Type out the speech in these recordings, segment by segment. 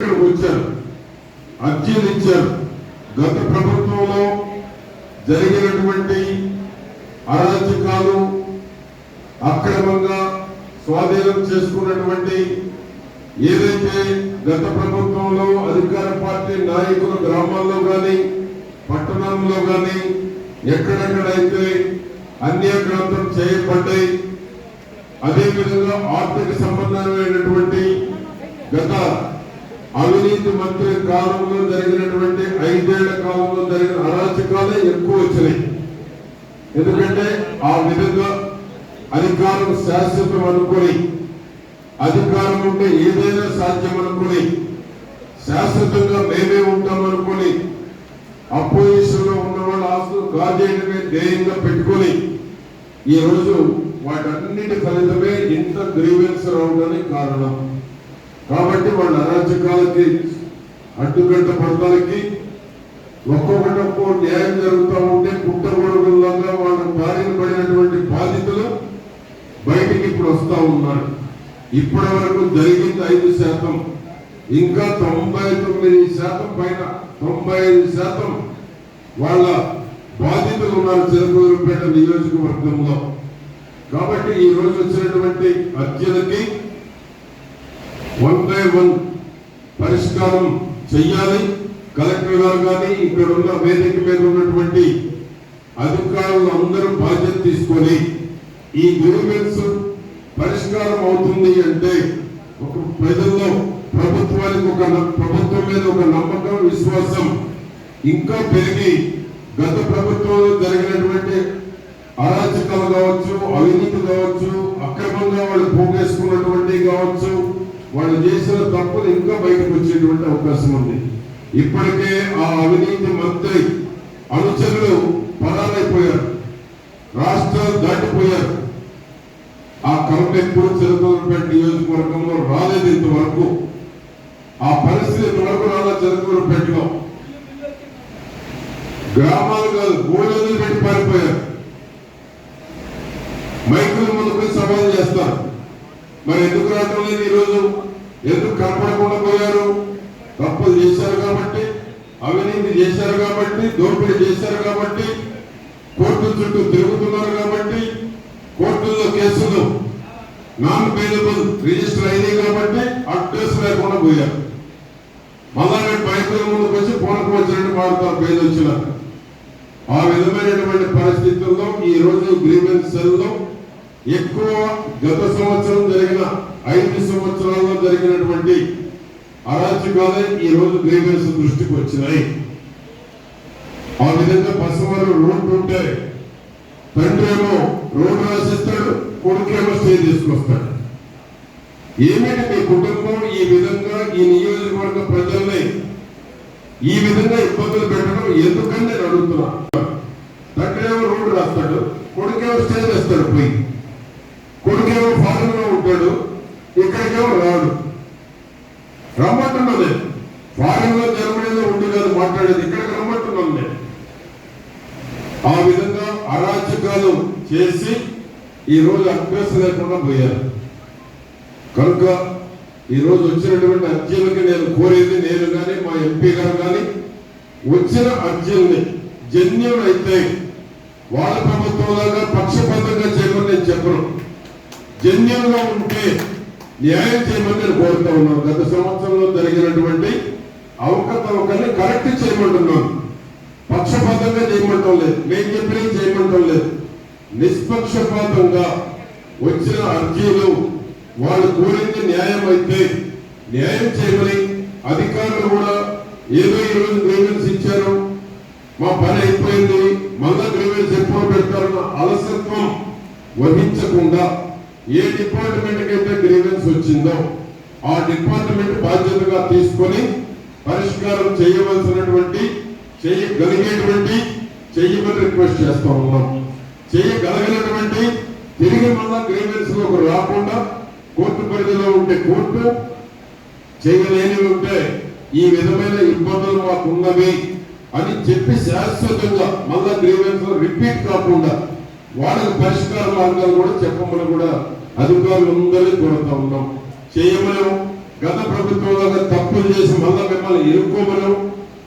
ఇక్కడికి వచ్చారు. అర్జీలు ఇచ్చారు గత ప్రభుత్వంలో జరిగినటువంటి అరాచకాలు అక్రమంగా స్వాధీనం చేసుకున్నటువంటి ఏదైతే గత ప్రభుత్వంలో అధికార పార్టీ నాయకులు గ్రామాల్లో కానీ పట్టణంలో కానీ ఎక్కడెక్కడైతే అన్యాక్రాంతం చేయబడ్డాయి అదేవిధంగా ఆర్థిక సంబంధమైనటువంటి గత అవినీతి మంత్రి కాలంలో జరిగినటువంటి ఐదేళ్ళ కాలంలో జరిగిన అరాచకాలే ఎక్కువ వచ్చినాయి. ఎందుకంటే ఆ విధంగా అధికారం శాశ్వతం అనుకొని అధికారం ఉంటే ఏదైనా సాధ్యం అనుకుని శాశ్వతంగా మేమే ఉంటాం అనుకుని అపోజిషన్లో ఉన్న వాళ్ళ ఆస్తులు కాజేయడమే ధ్యేయంగా పెట్టుకొని ఈ రోజు వాటన్నిటి ఫలితమే ఇంత గ్రీవెన్స్ రావడానికి కారణం. కాబట్టి వాళ్ళ అరాచకాలకి అడ్డుగడ్డ పడటానికి ఒక్కొక్కటి ఒక్కో న్యాయం జరుగుతూ ఉంటే పుట్టగొడుగుల్లాగా వాళ్ళ బారిన పడినటువంటి బాధితులు బయటికి ఇప్పుడు వస్తూ ఉన్నారు. ఇప్పటి వరకు జరిగింది ఐదు శాతం. ఇంకా తొంభై తొమ్మిది శాతం పైన తొంభై ఐదు శాతం వాళ్ళ బాధితులు ఉన్నారు చిరకూరుపేట నియోజకవర్గంలో. కాబట్టి ఈ రోజు వచ్చినటువంటి హత్యలకి వన్ పరిష్కారం చెయ్యాలి. కలెక్టర్ గారు కానీ ఇక్కడ ఉన్న వేదిక మీద ఉన్నటువంటి అధికారులు అందరూ బాధ్యత తీసుకొని ఈ గ్రీవెన్స్ పరిష్కారం అవుతుంది అంటే ఒక ప్రజల్లో ప్రభుత్వానికి ఒక ప్రభుత్వం మీద ఒక నమ్మకం విశ్వాసం ఇంకా పెరిగి గత ప్రభుత్వంలో జరిగినటువంటి అరాచకాలు కావచ్చు అవినీతి కావచ్చు అక్రమంగా వాళ్ళు పోగేసుకున్నటువంటి కావచ్చు వాళ్ళు చేసిన తప్పులు ఇంకా బయటకు వచ్చేటువంటి అవకాశం ఉంది. ఇప్పటికే ఆ అవినీతి మంత్రి అనుచరులు పరారైపోయారు. రాష్ట్రాలు దాటిపోయారు. ఆ కరుణ ఎప్పుడు చిరకూరుపేట నియోజకవర్గంలో రాలేదు ఇంతవరకు. ఆ పరిస్థితి ఇంతవరకు రాలా చిరకూరుపేటలో గ్రామాలు కాదు గోడలు పెట్టి పారిపోయారు. మైకుల ముందుకు సవాల్ చేస్తారు. మరి ఎందుకు రావటం లేదు ఈరోజు? ఎందుకు కనపడకుండా పోయారు? తప్పులు చేశారు కాబట్టి అవినీతి చేశారు కాబట్టి దోపిడీ చేశారు కాబట్టి కోర్టు చుట్టూ తిరుగుతున్నారు కాబట్టి కోర్టుల్లో కేసులు నాన్ బెయిలబుల్ రిజిస్టర్ అయినాయి కాబట్టి అడ్రస్ లేకుండా పోయారు. మళ్ళా రేపు ముందుకు వచ్చి పోనకు వచ్చినట్టు వాడుతారు బెయిల్ వచ్చినారు ఆ విధమైనటువంటి పరిస్థితుల్లో ఈ రోజు గ్రీవెన్స్ సెల్లో ఎక్కువ గత సంవత్సరం జరిగిన ఐదు సంవత్సరాల్లో జరిగినటువంటి అరాచకాలే ఈ రోజు గ్రీవెన్స్ దృష్టికి వచ్చినాయి. ఆ విధంగా పసవారు రోడ్డు ఉంటే తండ్రి ఏమో రోడ్డు రాసిస్తాడు కొడుకేమో స్టే తీసుకొస్తాడు. ఏమిటి మీ కుటుంబం ఈ విధంగా ఈ నియోజకవర్గ ప్రజల్ని ఈ విధంగా ఇబ్బందులు పెట్టడం ఎందుకని నేను అడుగుతున్నా? తండ్రేమో రోడ్డు రాస్తాడు కొడుకేమో స్టే చేస్తాడు పోయి. కొడుకేమో ఉంటాడు ఇక్కడికేమో రాడు. రమ్మంటున్నది. ఫారెన్లో జర్మనీలో ఉండి కాదు మాట్లాడేది ఇక్కడికి రమ్మంటున్నాను నేను ఆ విధంగా అరాచకాలు చేసి ఈ రోజు లేకుండా పోయారు. కనుక ఈ రోజు వచ్చినటువంటి అర్జీలకి నేను కోరేది నేను కానీ మా ఎంపీ గారు కానీ వచ్చిన అర్జీల్ని జన్యులు అయితే వాళ్ళ ప్రభుత్వంలాగా పక్షపాతంగా చేయమని నేను చెప్పను. జన్యంగా ఉంటే న్యాయం చేయమని కోరుతా ఉన్నాను. గత సంవత్సరంలో జరిగినటువంటి అవకతవకల్ని కరెక్ట్ చేయమంటున్నాను. పక్షపాతంగా చేయమంటాం లేదు. నేను చెప్పిన చేయమంటాం లేదు. నిష్పక్షపాతంగా వచ్చిన అర్జీలు వాళ్ళు కోరింది న్యాయం అయితే న్యాయం చేయమని అధికారులు కూడా ఏదో ఈ రోజు గ్రీవెన్స్ ఇచ్చారు. మా పని అయిపోయింది. మళ్ళా గ్రీవెన్స్ ఎప్పుడు పెడతారన్న అలసత్వం వహించకుండా ఏ డిపార్ట్మెంట్కి అయితే గ్రీవెన్స్ వచ్చిందో ఆ డిపార్ట్మెంట్ బాధ్యతగా తీసుకొని పరిష్కారం చేయవలసినటువంటి చేయగలిగేటువంటి చేయమని రిక్వెస్ట్ చేస్తా ఉన్నాం. చేయగలిగినటువంటి తిరిగి మళ్ళా గ్రీవెన్స్లోకి రాకుండా కోర్టు పరిధిలో ఉంటే కోర్టు చేయలేనివి ఉంటే ఈ విధమైన ఇబ్బందులు మాకు ఉన్నవి అని చెప్పి శాశ్వతంగా మళ్ళా గ్రీవెన్స్ రిపీట్ కాకుండా వాళ్ళకి పరిష్కార మార్గాలు కూడా చెప్పమని కూడా అధికారులు అందరినీ కోరుతా ఉన్నాం చేయమని గత ప్రభుత్వంలో తప్పులు చేసి మళ్ళా మిమ్మల్ని ఇరుక్కోమను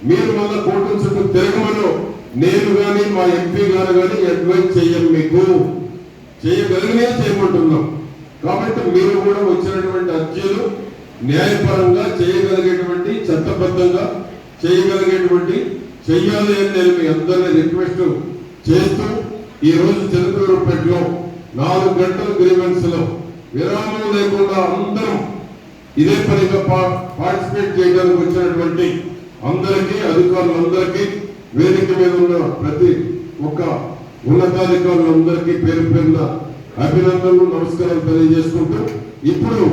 మీరు మళ్ళా కోర్టు చుట్టూ తిరగమను నేను కానీ మా ఎంపీ గారు కానీ అడ్వైజ్ చేయం మీకు. చేయగలిగినే చేయమంటున్నాం. కాబట్టి మీరు కూడా వచ్చినటువంటి అర్జీలు న్యాయపరంగా చేయగలిగేటువంటి చట్టబద్ధంగా చేయగలిగేటువంటి చెయ్యాలి అని నేను మీ అందరినీ రిక్వెస్ట్ చేస్తూ ఈ రోజు చంద్రూరుపేటలో నాలుగు గంటల గ్రీవెన్స్లో విరామం లేకుండా అందరం ఇదే పనిగా పార్టిసిపేట్ చేయడానికి వచ్చినటువంటి అందరికీ అధికారులందరికీ వేదిక మీద ఉన్న ప్రతి ఒక్క ఉన్నతాధికారులందరికీ పేరు పేరున అభినందనలు నమస్కారాలు తెలియజేసుకుంటూ ఇప్పుడు